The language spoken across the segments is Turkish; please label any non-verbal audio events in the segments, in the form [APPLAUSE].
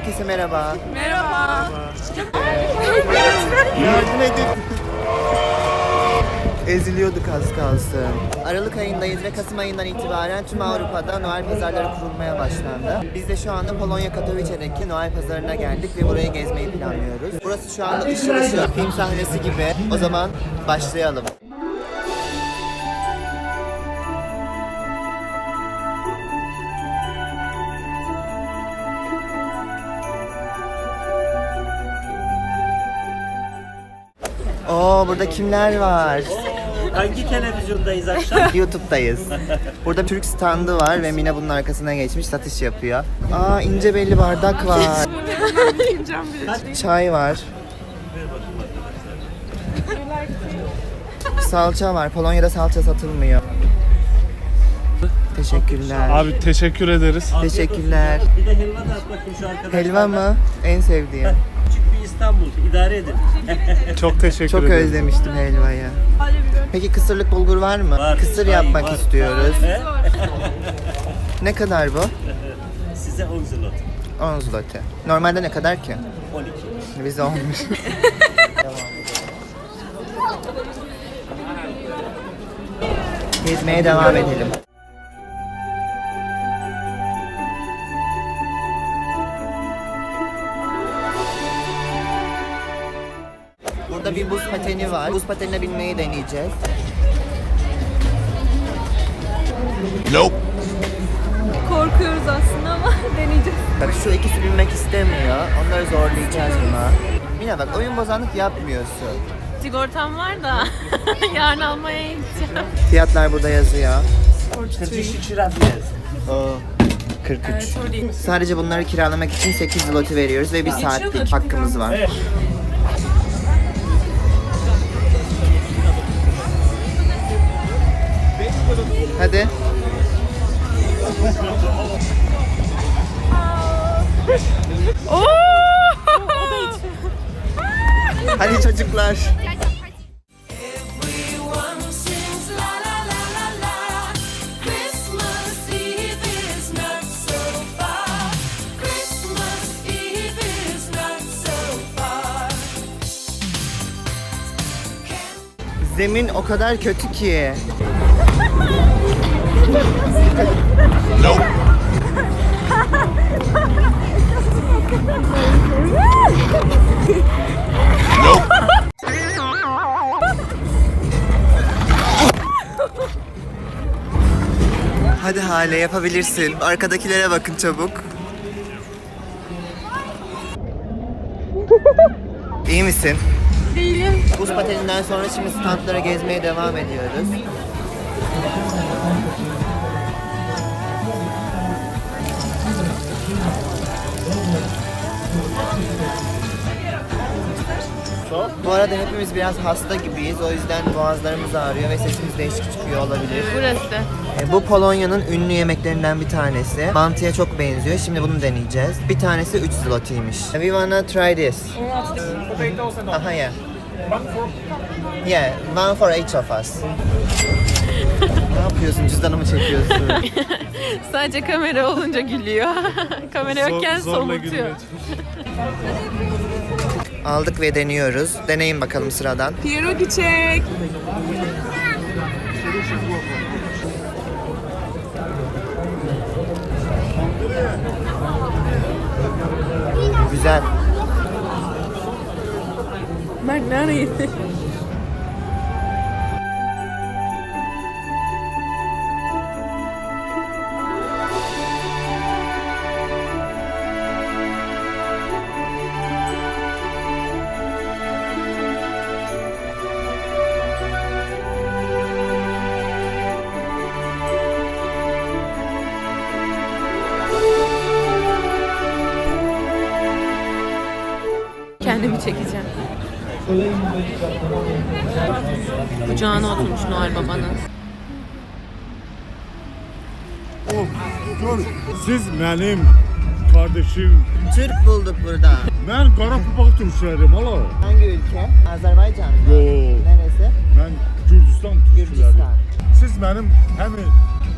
Herkese merhaba. Merhaba. Yardım edin. Eziliyorduk az kalsın. Aralık ayındayız ve Kasım ayından itibaren tüm Avrupa'da Noel pazarları kurulmaya başlandı. Biz de şu anda Polonya Katowice'deki Noel pazarına geldik ve burayı gezmeyi planlıyoruz. Burası şu anda ışıl ışıl film sahnesi gibi. O zaman başlayalım. Oo burada kimler var? Hangi televizyondayız akşam? [LAUGHS] YouTube'dayız. Burada Türk standı var ve Mine bunun arkasına geçmiş satış yapıyor. Aa ince belli bardak var. [LAUGHS] Çay var. Salça var. Polonya'da salça satılmıyor. Teşekkürler. Abi teşekkür ederiz. Teşekkürler. Bir de helva da at bakayım şu arkadaşlar. Helva mı? En sevdiğim. İstanbul. İdare edin. [LAUGHS] Çok teşekkür Çok ederim. özlemiştim helvayı. Peki kısırlık bulgur var mı? Var. Kısır Var, yapmak var. istiyoruz. He? [LAUGHS] Ne kadar bu? [LAUGHS] Size 10 zlot. 10 zloty. Normalde ne kadar ki? 12. Bize olmuş. Gezmeye devam edelim. Buz patenine binmeyi deneyeceğiz. Korkuyoruz aslında ama [LAUGHS] deneyeceğiz. Bak şu ikisi binmek istemiyor. Onları zorlayacağız buna. Mine bak oyun bozanlık yapmıyorsun. Sigortam var da [LAUGHS] yarın almaya gideceğim. Fiyatlar burada yazıyor. 43 lira. O 43. Sadece bunları kiralamak için 8 zloty veriyoruz ve bir saatlik hakkımız var. Not so far. Zemin o kadar kötü ki. [LAUGHS] Hadi Hale yapabilirsin. Arkadakilere bakın çabuk. İyi misin? Değilim. Buz pateninden sonra şimdi standlara gezmeye devam ediyoruz. Bu arada hepimiz biraz hasta gibiyiz. O yüzden boğazlarımız ağrıyor ve sesimiz değişik çıkıyor olabilir. Burası. E, Bu Polonya'nın ünlü yemeklerinden bir tanesi. Mantıya çok benziyor. Şimdi bunu deneyeceğiz. Bir tanesi 3 zlotiymiş. We wanna try this. Aha yeah. Yeah, one for each of us. [LAUGHS] ne yapıyorsun? Cüzdanımı çekiyorsun. [LAUGHS] Sadece kamera olunca gülüyor. [LAUGHS] kamera yokken gülmeye Aldık ve deniyoruz. Deneyin bakalım sıradan. Pierogi çek. Güzel. Mert nereye gitti? Kendimi çekeceğim. Kucağına oturmuş Noel babanın. Siz benim kardeşim. Türk bulduk burada. Ben Karapapaq Türklərim hala. Hangi ülke? Azerbaycan mı? Yo. Neresi? Ben Gürcistan Türkləri. Gürcistan. Siz benim hem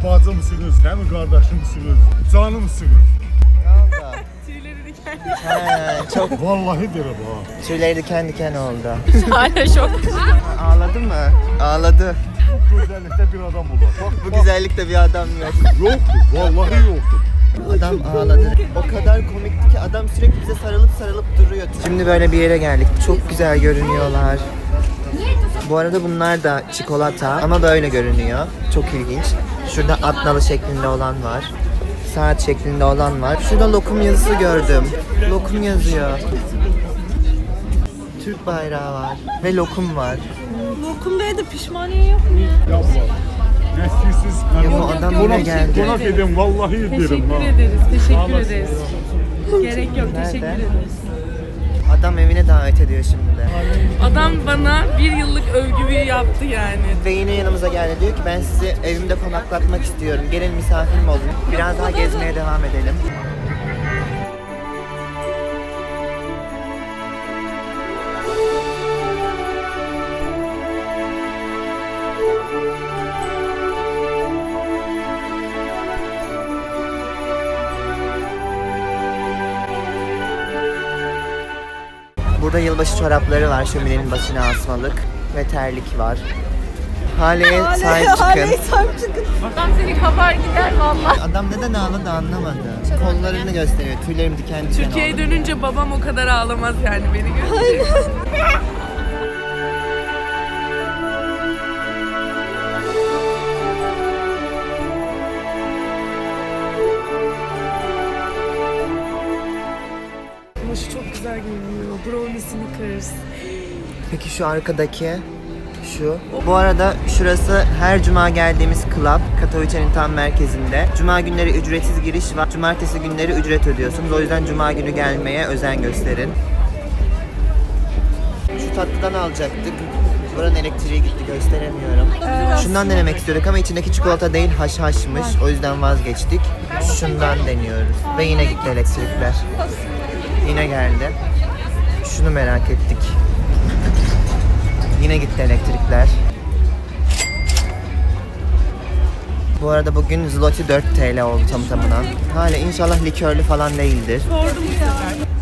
bacımsınız, hem kardeşimsiniz, canımsınız. He, çok Vallahi derim ha. tüyleri diken diken oldu. Hala şok. Ağladı mı? Ağladı. Güzellikte bir adam olur. Bak, Bu güzellikte bir adam yok. Yoktu. Vallahi yoktu. Adam ağladı. O kadar komikti ki adam sürekli bize sarılıp sarılıp duruyor. Şimdi böyle bir yere geldik. Çok güzel görünüyorlar. Bu arada bunlar da çikolata ama böyle görünüyor. Çok ilginç. Şurada at nalı şeklinde olan var. Saat şeklinde olan var. Şurada lokum yazısı gördüm. Lokum yazıyor. Türk bayrağı var ve lokum var. Lokumda da pişmaniye yok mu ya? Yapma. Ne istiyorsunuz? Ya bu adam yine geldi. Konak edin vallahi derim Teşekkür ha. ederiz, teşekkür ederiz. Gerek yok, Nerede? teşekkür ederiz. Adam evine davet ediyor şimdi de. Adam bana bir yıllık övgü yaptı yani. Ve yine yanımıza geldi diyor ki ben sizi evimde konaklatmak istiyorum. Gelin misafirim olun. Biraz daha gezmeye devam edelim. Burada yılbaşı çorapları var şöminenin başına asmalık ve terlik var. Hale'ye sahip çıkın. Adam seni haber gider valla. Adam neden ağladı anlamadı. Kollarını gösteriyor. Tüylerim diken diken Türkiye'ye oldu. dönünce babam o kadar ağlamaz yani beni görünce. [LAUGHS] görünüyor. Brownie Snickers. Peki şu arkadaki şu. Bu arada şurası her cuma geldiğimiz club. Katowice'nin tam merkezinde. Cuma günleri ücretsiz giriş var. Cumartesi günleri ücret ödüyorsunuz. O yüzden cuma günü gelmeye özen gösterin. Şu tatlıdan alacaktık. Buranın elektriği gitti gösteremiyorum. Şundan denemek istiyorduk ama içindeki çikolata değil haşhaşmış. O yüzden vazgeçtik. Şundan deniyoruz. Ve yine gitti elektrikler. Yine geldi. Şunu merak ettik. Yine gitti elektrikler. Bu arada bugün zloty 4 TL oldu tam tamına. Hala inşallah likörlü falan değildir. Sordum bu.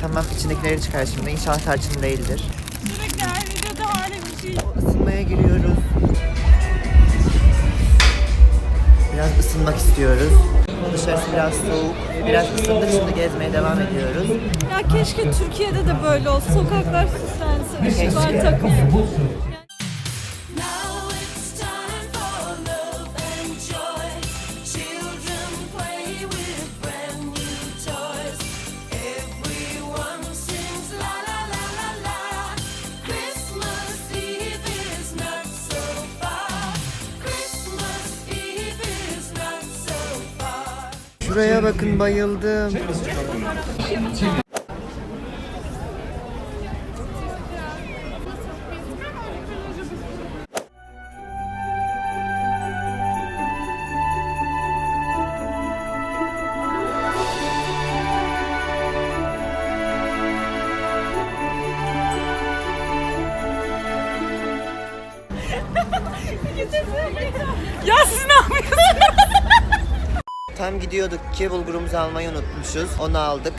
Tamam içindekileri çıkar şimdi. İnşallah tarçın değildir. Sürekli her videoda öyle bir şey. Isınmaya giriyoruz. Biraz ısınmak istiyoruz. Dışarısı biraz soğuk. Biraz ısındık şimdi gezmeye devam ediyoruz. Ya keşke Türkiye'de de böyle olsa. Sokaklar süslense, ışıklar takılsa. Şuraya bakın bayıldım. Gidiyorduk ki bulgurumuzu almayı unutmuşuz. Onu aldık.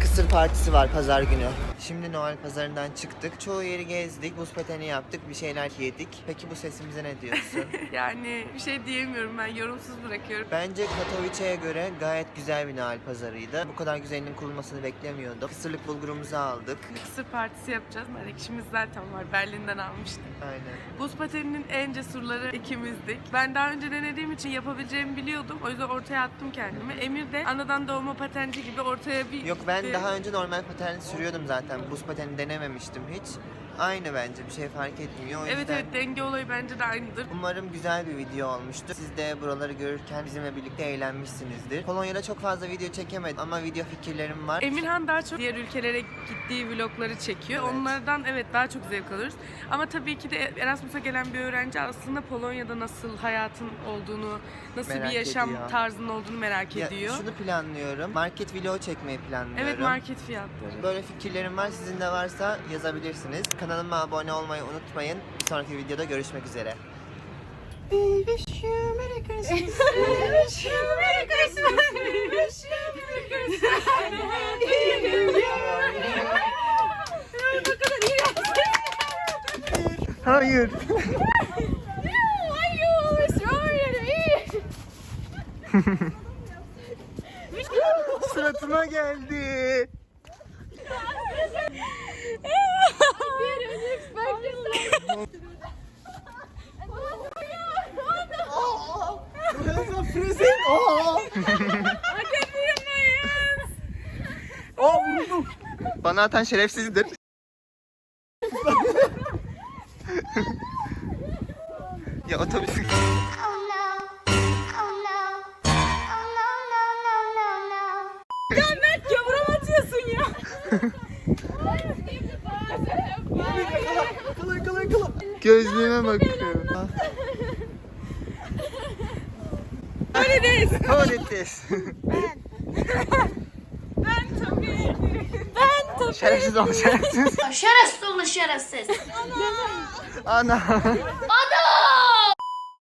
Kısır partisi var pazar günü. Şimdi Noel pazarından çıktık. Çoğu yeri gezdik. Buz pateni yaptık. Bir şeyler yedik. Peki bu sesimize ne diyorsun? [LAUGHS] Yani bir şey diyemiyorum ben yorumsuz bırakıyorum. Bence Katowice'ye göre gayet güzel bir Noel pazarıydı. Bu kadar güzelinin kurulmasını beklemiyorduk. Kısırlık bulgurumuzu aldık. Kısır partisi yapacağız. Narekişimiz zaten var. Berlin'den almıştık. Aynen. Buz pateninin en cesurları ikimizdik. Ben daha önce denediğim için yapabileceğimi biliyordum. O yüzden ortaya attım kendimi. Emir de anadan doğma patenci gibi ortaya bir... Yok ben bir- daha önce normal paten sürüyordum zaten. Buz pateni denememiştim hiç. Aynı bence bir şey fark etmiyor. O Evet yüzden evet denge olayı bence de aynıdır. Umarım güzel bir video olmuştur. Siz de buraları görürken bizimle birlikte eğlenmişsinizdir. Polonya'da çok fazla video çekemedim ama video fikirlerim var. Emirhan daha çok diğer ülkelere gittiği vlogları çekiyor. Evet. Onlardan evet daha çok zevk alıyoruz. Ama tabii ki de Erasmus'a gelen bir öğrenci aslında Polonya'da nasıl hayatın olduğunu, nasıl Merak bir yaşam ediyor. tarzının olduğunu merak Ya, ediyor. şunu planlıyorum. Market video çekmeyi planlıyorum. Evet market fiyatları. Böyle fikirlerim var. Sizin de varsa yazabilirsiniz. Kanalıma abone olmayı unutmayın. Bir sonraki videoda görüşmek üzere. We wish you [LAUGHS] Merry Christmas. We wish you Merry Christmas. We wish you Merry Christmas. Hayır. [LAUGHS] Bana atan şerefsizdir. [LAUGHS] ya otobüs. No. No. No, no, no, no, no. Yavrum atıyorsun ya. Gözlüğüme bakıyorum. Öyle değil. Hold it this. Ben tabii. Ben tabii. Şerefsiz ol şerefsiz. Şerefsiz olun şerefsiz. Ana. Ana!